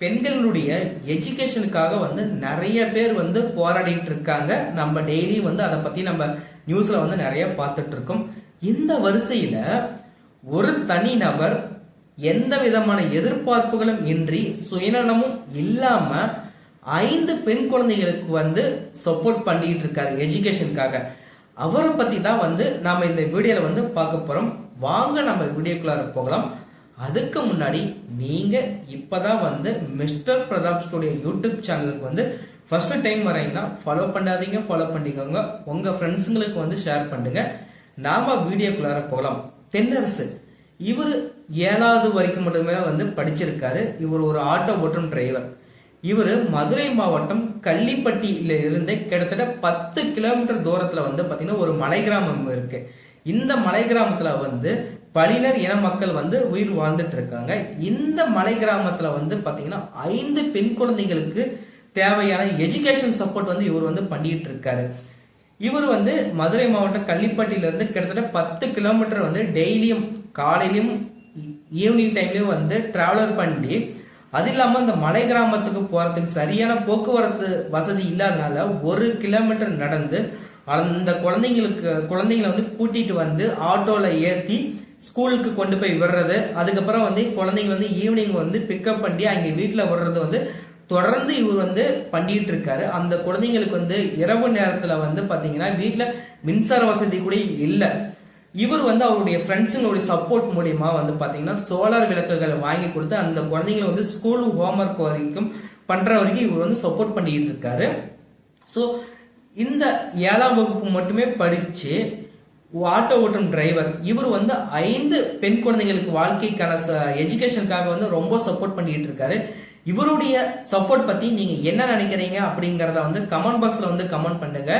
பெண்களுடைய எஜுகேஷனுக்காக வந்து நிறைய பேர் வந்து போராடிட்டு இருக்காங்க நம்ம டெய்லி வந்து அதை பத்தி நம்ம நியூஸ்ல வந்து நிறைய பார்த்துட்டு இருக்கோம் இந்த வரிசையில ஒரு தனி நபர் எந்த விதமான எதிர்பார்ப்புகளும் இன்றி சுயநலமும் இல்லாம ஐந்து பெண் குழந்தைகளுக்கு வந்து சப்போர்ட் பண்ணிட்டு இருக்காரு எஜுகேஷனுக்காக அவரை பத்தி தான் வந்து நாம இந்த வீடியோல வந்து பார்க்க போறோம். வாங்க நம்ம வீடியோக்குள்ளார போகலாம். அதுக்கு முன்னாடி நீங்க இப்பதான் வந்து மிஸ்டர் பிரதாப் ஸ்டுடியோ யூடியூப் சேனலுக்கு வந்து ஃபர்ஸ்ட் டைம் வரீங்கன்னா ஃபாலோ பண்ணாதீங்க ஃபாலோ பண்ணிக்கோங்க. உங்க ஃப்ரெண்ட்ஸுங்களுக்கு வந்து ஷேர் பண்ணுங்க. நாம வீடியோக்குள்ளார போகலாம். தென்னரசு. இவர் ஏழாவது வரைக்கும் மட்டுமே வந்து படிச்சிருக்காரு. இவர் ஒரு ஆட்டோ ஓட்டும் டிரைவர் இவர் மதுரை மாவட்டம் கள்ளிப்பட்டியில இருந்து கிட்டத்தட்ட பத்து கிலோமீட்டர் தூரத்துல வந்து பாத்தீங்கன்னா ஒரு மலை கிராமம் இருக்கு. இந்த மலை கிராமத்துல வந்து பழினர் இன மக்கள் வந்து உயிர் வாழ்ந்துட்டு இருக்காங்க இந்த மலை கிராமத்துல வந்து பாத்தீங்கன்னா ஐந்து பெண் குழந்தைகளுக்கு தேவையான எஜுகேஷன் சப்போர்ட் வந்து இவர் வந்து பண்ணிட்டு இருக்காரு இவர் வந்து மதுரை மாவட்டம் கள்ளிப்பட்டியில இருந்து கிட்டத்தட்ட பத்து கிலோமீட்டர் வந்து டெய்லியும் காலையிலும் ஈவினிங் டைம்லயும் வந்து டிராவலர் பண்ணி அது இல்லாம இந்த மலை கிராமத்துக்கு போறதுக்கு சரியான போக்குவரத்து வசதி இல்லாதனால ஒரு கிலோமீட்டர் நடந்து அந்த குழந்தைங்களுக்கு குழந்தைங்களை வந்து கூட்டிட்டு வந்து ஆட்டோல ஏத்தி ஸ்கூலுக்கு கொண்டு போய் விடுறது. அதுக்கப்புறம் வந்து குழந்தைங்க வந்து ஈவினிங் வந்து பிக்கப் பண்ணி அங்கே வீட்டில் விடுறது வந்து தொடர்ந்து இவர் வந்து பண்ணிட்டு இருக்காரு. அந்த குழந்தைங்களுக்கு வந்து இரவு நேரத்தில் வந்து பார்த்தீங்கன்னா வீட்டில் மின்சார வசதி கூட இல்லை. இவர் வந்து அவருடைய ஃப்ரெண்ட்ஸுங்களுடைய சப்போர்ட் மூலியமா வந்து பார்த்தீங்கன்னா சோலார் விளக்குகளை வாங்கி கொடுத்து அந்த குழந்தைங்களை வந்து ஸ்கூல் ஹோம்ஒர்க் வரைக்கும் பண்ற வரைக்கும் இவர் வந்து சப்போர்ட் பண்ணிட்டு இருக்காரு. ஸோ இந்த ஏழாம் வகுப்பு மட்டுமே படிச்சு ஆட்டோ ஓட்டும் டிரைவர் இவர் வந்து ஐந்து பெண் குழந்தைங்களுக்கு வாழ்க்கைக்கான எஜுகேஷனுக்காக வந்து ரொம்ப சப்போர்ட் பண்ணிட்டு இருக்காரு. இவருடைய சப்போர்ட் பத்தி நீங்க என்ன நினைக்கிறீங்க அப்படிங்கறத வந்து கமெண்ட் பாக்ஸ்ல வந்து கமெண்ட் பண்ணுங்க.